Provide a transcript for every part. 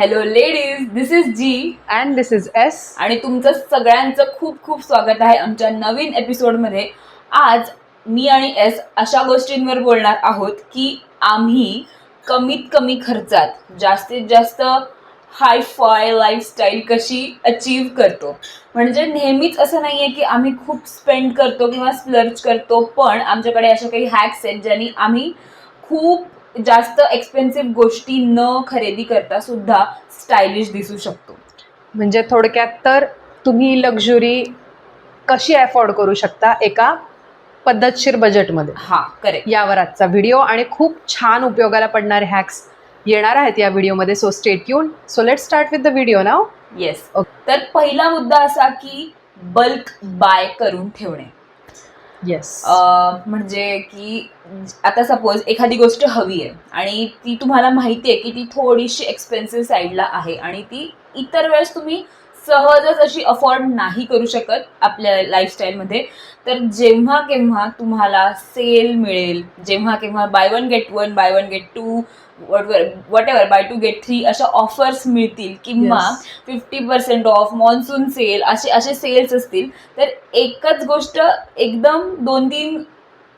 Hello ladies this is G and this is S आणि तुमचं सगळ्यांचं खूप खूप स्वागत आहे आमच्या नवीन एपिसोडमध्ये आज मी आणि एस अशा गोष्टींवर बोलणार आहोत की आम्ही कमीत कमी खर्चात जास्तीत जास्त हाय फाय लाईफस्टाईल कशी अचीव करतो. म्हणजे नेहमीच असं नाही आहे की आम्ही खूप स्पेंड करतो किंवा स्प्लर्च करतो पण आमच्याकडे अशा काही हॅक्स आहेत ज्यांनी आम्ही खूप जास्त एक्सपेन्सिव्ह गोष्टी न खरेदी करता सुद्धा स्टायलिश दिसू शकतो. म्हणजे थोडक्यात तर तुम्ही लक्झुरी कशी अफोर्ड करू शकता एका पद्धतशीर बजेटमध्ये हा करेक्ट यावर आजचा व्हिडिओ आणि खूप छान उपयोगाला पडणारे हॅक्स येणार आहेत या व्हिडिओमध्ये so stay tuned so let start with the video now yes. तर पहिला मुद्दा असा की बल्क बाय करून ठेवणे. येस म्हणजे की आता सपोज एखादी गोष्ट हवी आहे आणि ती तुम्हाला माहिती आहे की ती थोडीशी एक्सपेन्सिव्ह साईडला आहे आणि ती इतर वेळेस तुम्ही सहजच अशी अफोर्ड नाही करू शकत आपल्या लाईफस्टाईलमध्ये तर जेव्हा केव्हा तुम्हाला सेल मिळेल जेव्हा केव्हा buy one get one buy one get two whatever buy two get three अशा ऑफर्स मिळतील किंवा. Fifty percent off monsoon sale असे असे सेल्स असतील तर एकच गोष्ट एकदम दोन तीन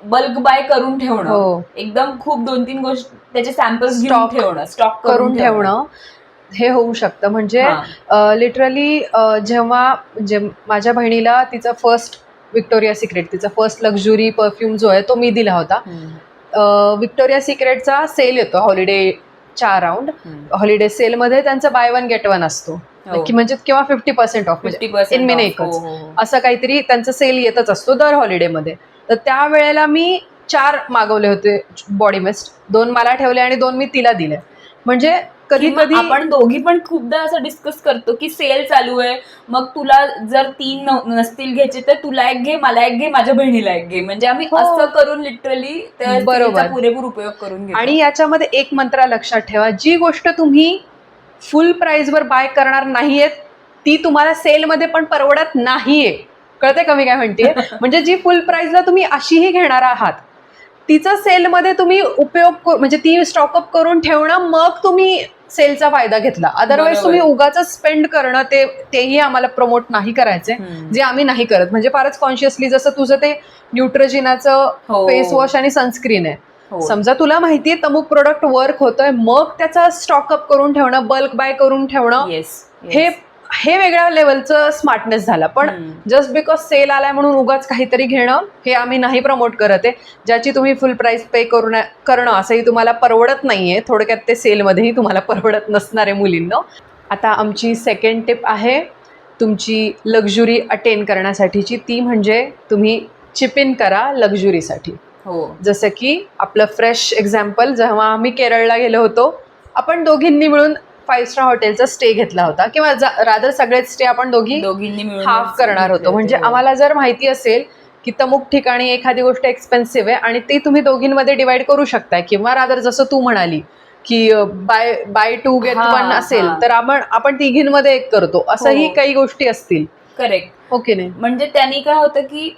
बल्क बाय करून ठेवणं. हो. एकदम खूप दोन तीन गोष्ट त्याचे सॅम्पल्स घेऊन ठेवणं स्टॉक करून ठेवणं. हे होऊ शकतं. म्हणजे लिटरली जेव्हा जे माझ्या बहिणीला तिचा फर्स्ट विक्टोरिया सिक्रेट तिचा फर्स्ट लक्झुरी परफ्यूम जो आहे तो मी दिला होता. विक्टोरिया सिक्रेटचा सेल येतो हॉलिडेच्या अराउंड हॉलिडे सेलमध्ये त्यांचा बाय वन गेट वन असतो. हो. की म्हणजे किंवा फिफ्टी पर्सेंट ऑफ min एकच. पर्सेंट असं काहीतरी त्यांचा सेल येतच असतो दर हॉलिडेमध्ये तर त्या वेळेला मी चार मागवले होते बॉडी मिस्ट दोन मला ठेवले आणि दोन मी तिला दिले. म्हणजे कधी कधी आपण दोघी पण खूपदा असं डिस्कस करतो की सेल चालू आहे मग तुला जर तीन नसतील घ्यायचे तर तुला एक घे मला एक घे माझ्या बहिणीला एक घे म्हणजे आम्ही हो. असं करून लिटरली बरोबर. पुरेपूर उपयोग करून घेतो आणि याच्यामध्ये एक मंत्र लक्षात ठेवा जी गोष्ट तुम्ही फुल प्राइसवर बाय करणार नाहीयेत ती तुम्हाला सेलमध्ये पण परवडत नाहीये कळते का मी काय म्हणते म्हणजे जी फुल प्राइसला तुम्ही अशीही घेणार आहात तिचा सेलमध्ये तुम्ही उपयोग म्हणजे ती स्टॉकअप करून ठेवणं मग तुम्ही सेलचा फायदा घेतला अदरवाईज. तुम्ही उगाच स्पेंड करणं ते तेही आम्हाला प्रमोट नाही करायचे. जे आम्ही नाही करत म्हणजे फारच कॉन्शियसली जसं तुझं ते न्यूट्रोजिनाचं. फेस वॉश आणि सनस्क्रीन आहे हो. समजा तुला माहितीये तमुक प्रोडक्ट वर्क होतोय मग त्याचा स्टॉकअप करून ठेवणं बल्क बाय करून ठेवणं हे हे वेगळ्या लेवलचं स्मार्टनेस झालं. पण जस्ट बिकॉज सेल आलाय म्हणून उगाच काहीतरी घेणं हे आम्ही नाही प्रमोट करत आहे. ज्याची तुम्ही फुल प्राइस पे करून करणं असंही तुम्हाला परवडत नाहीये. थोडक्यात ते सेलमध्येही तुम्हाला परवडत नसणार आहे मुलींना. आता आमची सेकंड टिप आहे तुमची लक्झुरी अटेन करण्यासाठीची. ती म्हणजे तुम्ही चिप इन करा लक्झुरीसाठी हो. जसं की आपलं फ्रेश एक्झाम्पल जेव्हा आम्ही केरळला गेलो होतो आपण दोघींनी मिळून फाईव्ह स्टार हॉटेलचा स्टे घेतला होता किंवा रादर सगळेच स्टे आपण दोघी दोघींनी मिळून हाफ करणार होतो म्हणजे हो. आम्हाला जर माहिती असेल की तमुक ठिकाणी एखादी गोष्ट एक्सपेन्सिव्ह आहे आणि ती तुम्ही दोघींमध्ये डिवाइड करू शकताय किंवा रादर जसं तू म्हणाली की बाय बाय टू गेट हा, वन असेल हा. तर आपण आपण तिघींमध्ये एक करतो असंही हो. काही गोष्टी असतील करेक्ट ओके नाही म्हणजे त्यांनी काय होतं की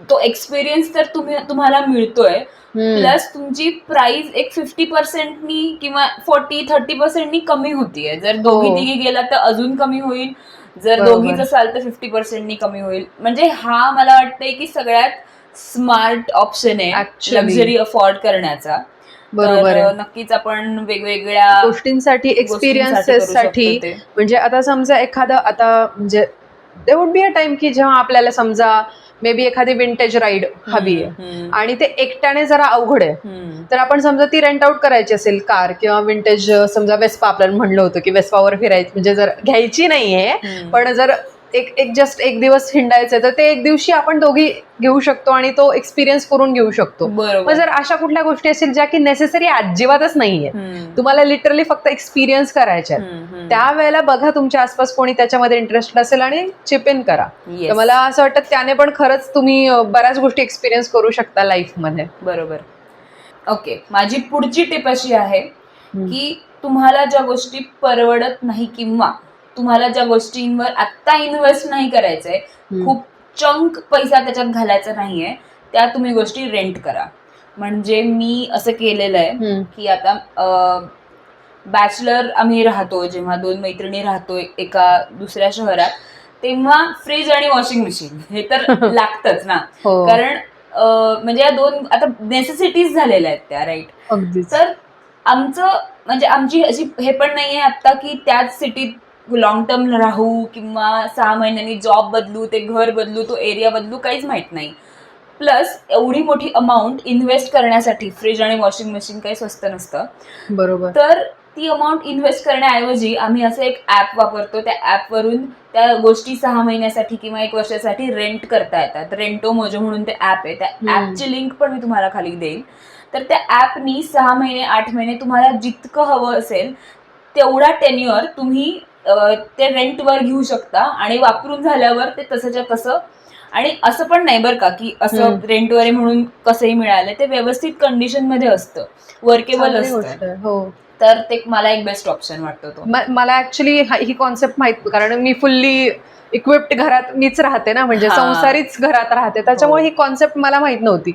तो एक्सपिरियन्स तर तुम्ही तुम्हाला मिळतोय. प्लस तुमची प्राइस एक फिफ्टी पर्सेंटनी किंवा फोर्टी थर्टी पर्सेंटनी कमी होतीये जर दोघी हो. तिघी गेला तर अजून कमी होईल जर. दोघीच असाल तर फिफ्टी पर्सेंटनी कमी होईल म्हणजे हा मला वाटतंय की सगळ्यात स्मार्ट ऑप्शन आहे Actually. लक्झरी अफोर्ड करण्याचा बरोबर तर नक्कीच आपण वेगवेगळ्या गोष्टींसाठी करू शकतो साठी ते. म्हणजे आता समजा एखादं आता म्हणजे they would be a time की जेव्हा आपल्याला समजा मे बी एखादी विंटेज राईड हवी आहे आणि ते एकट्याने जरा अवघड आहे. तर आपण समजा ती रेंट आउट करायची असेल कार किंवा विंटेज समजा वेस्पा आपल्याला म्हणलं होतं की वेस्पावर फिरायची म्हणजे जर घ्यायची नाहीये. पण जर एक एक जस्ट एक दिवस हिंडायचं तर ते एक दिवशी आपण दोघी घेऊ शकतो आणि तो एक्सपिरियन्स करून घेऊ शकतो. मग जर अशा कुठल्या गोष्टी असतील ज्या की नेसेसरी अजिबातच नाहीये. तुम्हाला लिटरली फक्त एक्सपिरियन्स करायचे आहेत हम्म, हम्म. त्यावेळेला बघा तुमच्या आसपास कोणी त्याच्यामध्ये इंटरेस्टेड असेल आणि चिप इन करा. तर मला असं वाटतं त्याने पण खरंच तुम्ही बऱ्याच गोष्टी एक्सपिरियन्स करू शकता लाईफमध्ये बरोबर. ओके माझी पुढची टिप अशी आहे की तुम्हाला ज्या गोष्टी परवडत नाही किंवा तुम्हाला ज्या गोष्टींवर आत्ता इन्व्हेस्ट नाही करायचंय. खूप चंक पैसा त्याच्यात घालायचा नाहीये त्या तुम्ही गोष्टी रेंट करा. म्हणजे मी असं केलेलं आहे. की आता बॅचलर आम्ही राहतो जेव्हा दोन मैत्रिणी राहतो एका दुसऱ्या शहरात तेव्हा फ्रीज आणि वॉशिंग मशीन हे तर लागतच ना. हो. कारण म्हणजे या दोन आता नेसेसिटीज झालेल्या आहेत त्या राईट तर आमचं म्हणजे आमची अशी हे पण नाहीये आता की त्याच सिटीत लॉंग टर्म राहू किंवा सहा महिन्यांनी जॉब बदलू ते घर बदलू तो एरिया बदलू काहीच माहीत नाही. प्लस एवढी मोठी अमाऊंट इन्व्हेस्ट करण्यासाठी फ्रीज आणि वॉशिंग मशीन काही स्वस्त नसतं. बरोबर. तर ती अमाऊंट इन्व्हेस्ट करण्याऐवजी आम्ही असं एक ॲप वापरतो. त्या ॲपवरून त्या गोष्टी सहा महिन्यासाठी किंवा एक वर्षासाठी रेंट करता येतात. रेंटो मोजो म्हणून ते ॲप आहे. त्या. ॲपची लिंक पण मी तुम्हाला खाली देईन. तर त्या ॲपनी सहा महिने आठ महिने तुम्हाला जितकं हवं असेल तेवढा टेन्युअर तुम्ही ते रेंटवर घेऊ शकता आणि वापरून झाल्यावर ते तसंच्या तसं. आणि असं पण नाही बरं का की असं. रेंटवर आहे म्हणून कसंही मिळालं ते व्यवस्थित कंडिशनमध्ये असतं. वर्केबल असतं. हो. तर ते मला एक बेस्ट ऑप्शन वाटतो तो. म- मला ऍक्च्युली ही कॉन्सेप्ट माहीत कारण मी फुल्ली इक्विप्ड घरात मीच राहते ना म्हणजे हा. संसारीच घरात राहते त्याच्यामुळे हो. ही कॉन्सेप्ट मला माहीत नव्हती.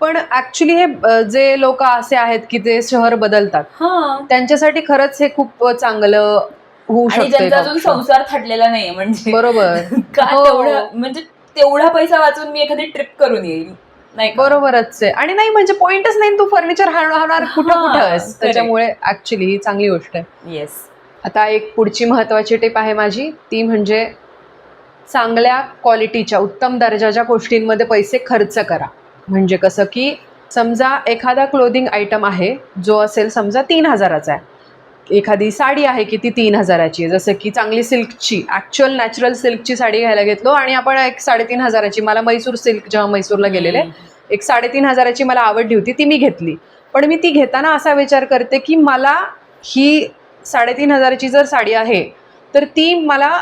पण ऍक्च्युली हे अ, जे लोक असे आहेत की ते शहर बदलतात हा. त्यांच्यासाठी खरंच हे खूप चांगलं होऊ आणि ज्यांचा अजून संसार थटलेला नाहीये म्हणजे बरोबर. का हो. तेवढं म्हणजे तेवढा पैसा वाचून मी एखादी ट्रिप करून येईल नाही? बरोबरच आहे. आणि नाही म्हणजे पॉइंटच नाही तू फर्निचर राहणार कुठं हा, कुठं. त्याच्यामुळे ऍक्च्युली ही चांगली गोष्ट आहे. येस आता एक पुढची महत्वाची टिप आहे माझी. ती म्हणजे चांगल्या क्वालिटीच्या उत्तम दर्जाच्या गोष्टींमध्ये पैसे खर्च करा. म्हणजे कसं की समजा एखादा क्लोदिंग आयटम आहे जो असेल समजा तीन हजाराचा आहे. एखादी साडी आहे की ती तीन हजाराची आहे. जसं की चांगली सिल्कची ॲक्च्युअल नॅचरल सिल्कची साडी घ्यायला घेतलो आणि आपण एक साडेतीन हजाराची मला मैसूर सिल्क जेव्हा मैसूरला गेलेले एक साडेतीन हजाराची मला आवडली होती ती मी घेतली. पण मी ती घेताना असा विचार करते की मला ही साडेतीन हजाराची जर साडी आहे तर ती मला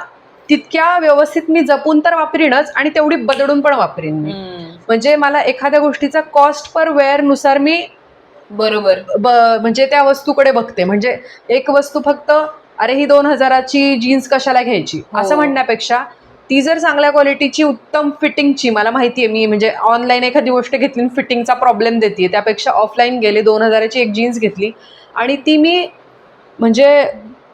तितक्या व्यवस्थित मी जपून तर वापरीनच आणि तेवढी बदलून पण वापरीन मी. म्हणजे मला एखाद्या गोष्टीचा कॉस्ट पर वेअरनुसार मी बरोबर ब- म्हणजे त्या वस्तूकडे बघते म्हणजे एक वस्तू फक्त अरे ही दोन हजाराची जीन्स कशाला घ्यायची हो. असं म्हणण्यापेक्षा ती जर चांगल्या क्वालिटीची उत्तम फिटिंगची मला माहिती आहे मी म्हणजे ऑनलाईन एखादी गोष्ट घेतली फिटिंगचा प्रॉब्लेम देते त्यापेक्षा ऑफलाईन गेले दोन हजाराची एक जीन्स घेतली आणि ती मी म्हणजे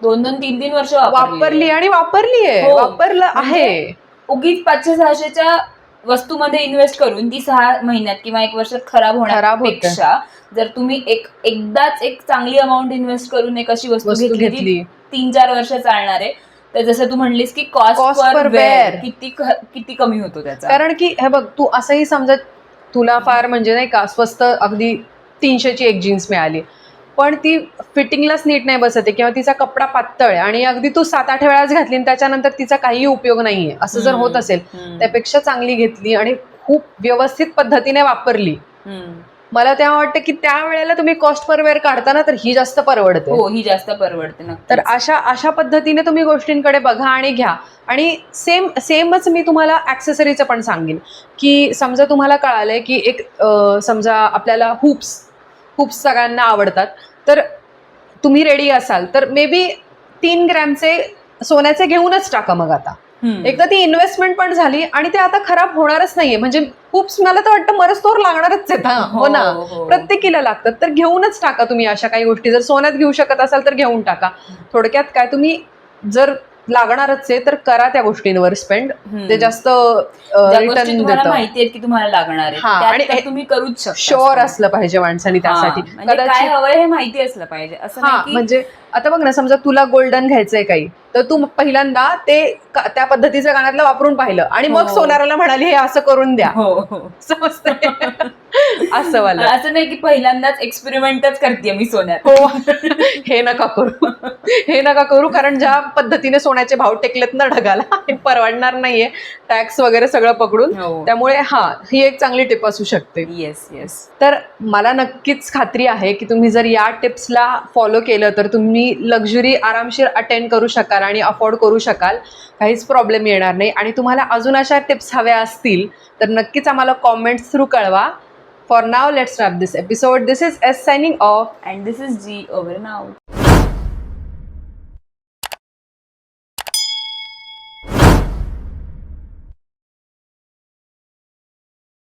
दोन दोन तीन तीन वर्ष वापरली आणि वापरली आहे हो. वापरलं म्हणजे आहे उगीच पाचशे सहाशेच्या वस्तूमध्ये इन्व्हेस्ट करून ती सहा महिन्यात किंवा एक वर्षात खराब. होण्यापेक्षा जर तुम्ही एक एकदाच एक चांगली अमाऊंट इन्व्हेस्ट करून एक अशी वस्तू वस्तू घेतली तीन चार वर्ष चालणार आहे तर जसं तू म्हणलीस की कॉस्ट पर वेअर wear. किती किती कमी होतो त्याचा कारण की हे बघ तू असंही समजत तुला फार म्हणजे नाही का स्वस्त अगदी तीनशेची एक जीन्स मिळाली पण ती फिटिंगलाच नीट नाही बसत किंवा तिचा कपडा पातळ आहे आणि अगदी तू सात आठ वेळाच घातली आणि त्याच्यानंतर तिचा काहीही उपयोग नाहीये असं जर होत हम्म. असेल हम्म. त्यापेक्षा चांगली घेतली आणि खूप व्यवस्थित पद्धतीने वापरली हम्म. मला तेव्हा वाटतं की त्या वेळेला तुम्ही कॉस्ट पर वेअर काढताना तर ही जास्त परवडते हो ही जास्त परवडते नक्कीच. तर अशा अशा पद्धतीने तुम्ही गोष्टींकडे बघा आणि घ्या आणि सेम सेमच मी तुम्हाला ॲक्सेसरीचं पण सांगेन की समजा तुम्हाला कळालंय की एक समजा आपल्याला हुप्स हुप्स सगळ्यांना आवडतात तर तुम्ही रेडी असाल तर मे बी तीन ग्रॅमचे सोन्याचे घेऊनच टाका मग आता. एकदा ती इन्व्हेस्टमेंट पण झाली आणि ते आता खराब होणारच नाहीये. म्हणजे हुप्स मला तर वाटतं मरस्तोर लागणारच आहेत हा. हो ना? हो. प्रत्येकीला लागतात. तर घेऊनच टाका तुम्ही अशा काही गोष्टी. जर सोन्यात घेऊ शकत असाल तर घेऊन टाका. थोडक्यात काय तुम्ही जर लागणारच आहे तर करा त्या गोष्टींवर स्पेंड. ते जास्त रिटर्न माहिती आहेत की तुम्हाला लागणार हा, आहे हे- तुम्ही करूच शकता. शुअर असलं पाहिजे माणसाने त्यासाठी. हा, म्हणजे काय हवंय हे माहिती असलं पाहिजे. असं हा म्हणजे आता बघ ना समजा तुला गोल्डन घ्यायचंय काही. तर तू पहिल्यांदा ते त्या पद्धतीचं गाण्यातलं वापरून पाहिलं. आणि मग हो. सोनाराला म्हणाली हे असं करून द्या. हो. समजतंय. असं वाला. असं नाही की पहिल्यांदाच एक्सपेरिमेंटच करते मी सोन्यात. हो. हे नका करू. हे नका करू कारण ज्या पद्धतीने सोन्याचे भाव टेकलेत ना ढगाला हे परवडणार नाहीये. टॅक्स वगैरे सगळं पकडून. हो. त्यामुळे हा ही एक चांगली टिप असू शकते. येस येस तर मला नक्कीच खात्री आहे की तुम्ही जर या टिप्सला फॉलो केलं तर तुम्ही लक्झुरी आरामशीर अटेंड करू शकाल. आणि अफोर्ड करू शकाल काहीच प्रॉब्लेम येणार नाही. आणि तुम्हाला अजून अशा टिप्स हव्या असतील तर नक्कीच आम्हाला कॉमेंट्स थ्रू कळवा. For now let's wrap this episode this is S signing off and this is G over now